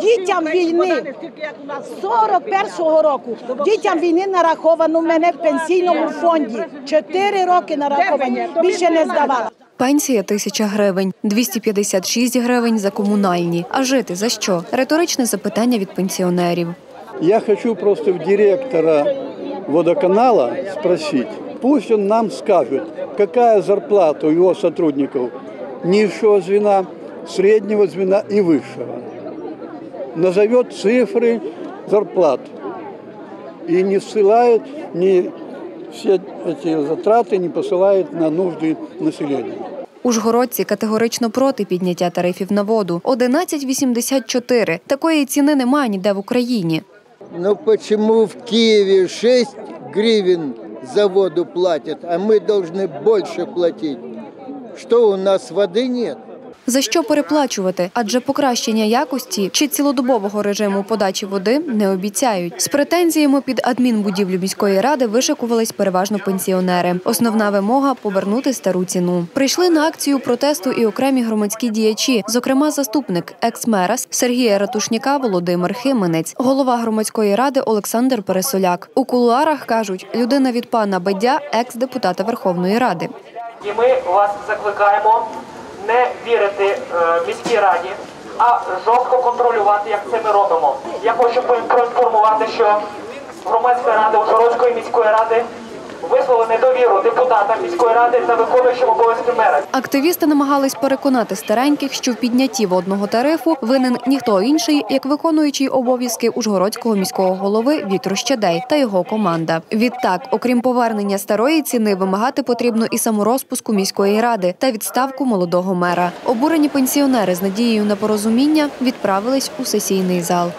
Дітям війни 41-го року. Дітям війни нараховано в мене в пенсійному фонді. Чотири роки нараховані. Більше не здавала. Пенсія – тисяча гривень, 256 гривень за комунальні. А жити за що? Риторичне запитання від пенсіонерів. Я хочу просто в директора водоканала спросить, пусть он нам скажет, какая зарплата у его сотрудников низшего звена, среднего звена и высшего Назовет цифры зарплат и не ссылает, не все эти затраты не посылает на нужды населения. Ужгородці категорично проти підняття тарифів на воду. 11,84. Такої ціни немає ніде в Україні. Ну почему в Киеве 6 гривен за воду платят, а мы должны больше платить? Что у нас воды нет? За що переплачувати? Адже покращення якості чи цілодобового режиму подачі води не обіцяють. З претензіями під адмінбудівлю міської ради вишикувались переважно пенсіонери. Основна вимога повернути стару ціну. Прийшли на акцію протесту і окремі громадські діячі, зокрема, заступник екс-мера Сергія Ратушняка Володимир Хименець, голова громадської ради Олександр Пересоляк. У кулуарах кажуть, людина від пана Бадя, екс-депутата Верховної Ради. І ми вас закликаємо не вірити е, міській раді, а жорстко контролювати, як це ми робимо. Я хочу поінформувати, що громадська рада Ужгородської міської ради недовіру депутатам міської ради та виконуючим обов'язки мера. Активісти намагались переконати стареньких, що в піднятті водного тарифу винен ніхто інший, як виконуючий обов'язки Ужгородського міського голови Віктор Щадей та його команда. Відтак, окрім повернення старої ціни, вимагати потрібно і саморозпуску міської ради та відставку молодого мера. Обурені пенсіонери з надією на порозуміння відправились у сесійний зал.